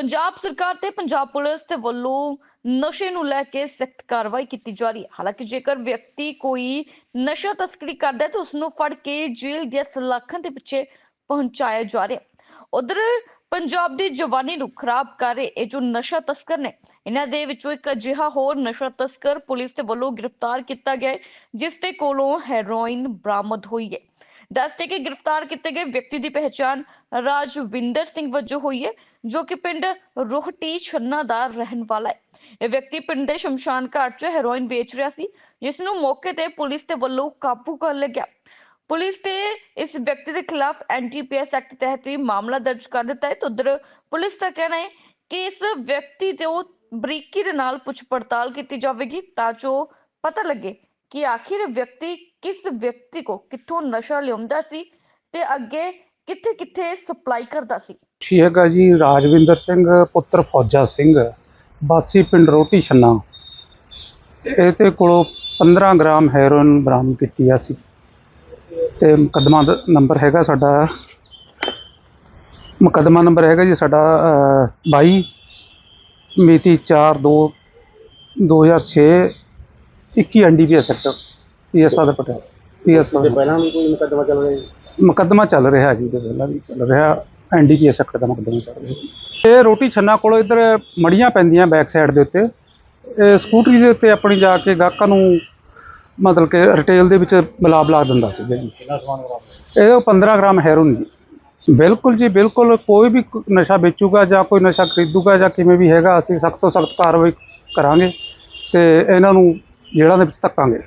ਪੰਜਾਬ ਸਰਕਾਰ ਤੇ ਪੰਜਾਬ ਪੁਲਿਸ ਦੇ ਵੱਲੋਂ ਨਸ਼ੇ ਨੂੰ ਲੈ ਕੇ ਸਖਤ ਕਾਰਵਾਈ ਕੀਤੀ ਜਾ ਰਹੀ ਹੈ। ਹਾਲਾਂਕਿ ਜੇਕਰ ਵਿਅਕਤੀ ਕੋਈ ਨਸ਼ਾ ਤਸਕਰੀ ਕਰਦਾ ਹੈ ਤਾਂ ਉਸ ਨੂੰ ਫੜ ਕੇ ਜੇਲ੍ਹ ਦੀਆਂ ਸਲਾਖਾਂ ਦੇ ਪਿੱਛੇ ਪਹੁੰਚਾਇਆ ਜਾ ਰਿਹਾ ਉਧਰ ਪੰਜਾਬ ਦੀ ਜਵਾਨੀ ਨੂੰ ਖਰਾਬ ਕਰ ਰਹੇ ਇਹ ਜੋ ਨਸ਼ਾ ਤਸਕਰ ਨੇ, ਇਹਨਾਂ ਦੇ ਵਿੱਚੋਂ ਇੱਕ ਅਜਿਹਾ ਹੋਰ ਨਸ਼ਾ ਤਸਕਰ ਪੁਲਿਸ ਦੇ ਵੱਲੋਂ ਗ੍ਰਿਫਤਾਰ ਕੀਤਾ ਗਿਆ ਹੈ, ਜਿਸ ਦੇ ਕੋਲੋਂ ਹੈਰੋਇਨ ਬਰਾਮਦ ਹੋਈ ਹੈ। ਦੱਸਦੇ ਕਿ ਗ੍ਰਿਫਤਾਰ ਕੀਤੇ ਗਏ ਵਿਅਕਤੀ ਦੀ ਪਹਿਚਾਣ ਰਾਜਵਿੰਦਰ ਸਿੰਘ ਵਜੋਂ ਹੋਈ ਹੈ, ਜੋ ਕਿ ਪਿੰਡ ਰੋਹਟੀ ਛੰਨਾ ਦਾ ਰਹਿਣ ਵਾਲਾ ਹੈ। ਇਹ ਵਿਅਕਤੀ ਪਿੰਡ ਦੇ ਸ਼ਮਸ਼ਾਨ ਘਾਟ 'ਚ ਹੈਰੋਇਨ ਵੇਚ ਰਿਹਾ ਸੀ, ਜਿਸ ਨੂੰ ਮੌਕੇ ਤੇ ਪੁਲਿਸ ਦੇ ਵੱਲੋਂ ਕਾਬੂ ਕਰ ਲਿਆ। ਗਿਆ ਪੁਲਿਸ ਤੇ ਇਸ ਵਿਅਕਤੀ ਦੇ ਖਿਲਾਫ ਐਨਟੀਪੀਐਸ ਐਕਟ ਤਹਿਤ ਵੀ ਮਾਮਲਾ ਦਰਜ ਕਰ ਦਿੱਤਾ ਹੈ। ਉਧਰ ਪੁਲਿਸ ਦਾ ਕਹਿਣਾ ਹੈ ਕਿ ਇਸ ਵਿਅਕਤੀ ਤੇ ਉਹ ਬਰੀਕੀ ਦੇ ਨਾਲ ਪੁੱਛ ਪੜਤਾਲ ਕੀਤੀ ਜਾਵੇਗੀ ਤਾਂ ਜੋ ਪਤਾ ਲੱਗੇ ਕਿ ਆਖਿਰ ਵਿਅਕਤੀ ਕਿਸ ਵਿਅਕਤੀ ਕੋ ਕਿੱਥੋਂ ਨਸ਼ਾ ਲਿਆਉਂਦਾ ਸੀ ਤੇ ਅੱਗੇ ਕਿੱਥੇ ਕਿੱਥੇ ਸਪਲਾਈ ਕਰਦਾ ਸੀ? ਸ਼ੀ ਹੈਗਾ ਜੀ ਰਾਜਵਿੰਦਰ ਸਿੰਘ ਪੁੱਤਰ ਫੌਜਾ ਸਿੰਘ ਬਾਸੀ ਪਿੰਡ ਰੋਟੀ ਛੰਨਾ। ਇਹਦੇ ਕੋਲੋਂ 15 ਗ੍ਰਾਮ ਹੈਰੋਇਨ ਬਰਾਮਦ ਕੀਤੀ ਆ ਸੀ। ਤੇ ਮੁਕੱਦਮਾ ਨੰਬਰ ਹੈਗਾ ਸਾਡਾ ਮੁਕੱਦਮਾ ਨੰਬਰ ਹੈਗਾ ਜੀ ਸਾਡਾ ਅਹ, 22 ਮਿਤੀ 4 2 2006 21 ਐਨਡੀਪੀਐਸ ਐਕਟ ਪੀਐਸਆ ਦਾ ਪਟਿਆਲਾ ਪੀਐਸਆ ਤੇ ਪਹਿਲਾਂ ਵੀ ਕੋਈ ਮੁਕੱਦਮਾ ਚੱਲ ਰਿਹਾ ਜੀ? ਮੁਕੱਦਮਾ ਚੱਲ ਰਿਹਾ ਜੀ ਇਹਦੇ ਪਹਿਲਾਂ ਵੀ ਚੱਲ ਰਿਹਾ ਐਨਡੀਪੀਐਸ ਐਕਟ ਦਾ ਮੁਕੱਦਮਾ ਚੱਲ ਰਿਹਾ ਇਹ ਰੋਟੀ ਛੰਨਾ ਕੋਲ ਇੱਧਰ ਮੜੀਆਂ ਪੈਂਦੀਆਂ ਬੈਕ ਸਾਈਡ ਦੇ ਉੱਤੇ। ਇਹ ਸਕੂਟਰੀ ਦੇ ਉੱਤੇ ਆਪਣੀ ਜਾ ਕੇ ਗਾਹਕਾਂ ਨੂੰ ਮਤਲਬ ਕਿ ਰਿਟੇਲ ਦੇ ਵਿੱਚ ਮਿਲਾ ਬਲਾ ਦਿੰਦਾ ਸੀ। ਜੀ ਇਹ 15 ਗ੍ਰਾਮ ਹੈਰੋਨ ਜੀ। ਬਿਲਕੁਲ ਜੀ ਬਿਲਕੁਲ ਕੋਈ ਵੀ ਨਸ਼ਾ ਵੇਚੂਗਾ ਜਾਂ ਕੋਈ ਨਸ਼ਾ ਖਰੀਦੂਗਾ ਜਾਂ ਕਿਵੇਂ ਵੀ ਹੈਗਾ ਅਸੀਂ ਸਖਤ ਤੋਂ ਸਖਤ ਕਾਰਵਾਈ ਕਰਾਂਗੇ। ਤੇ ਇਹਨਾਂ ਨੂੰ ਜੇਲ੍ਹਾਂ ਦੇ ਵਿੱਚ ਧੱਕਾਂਗੇ।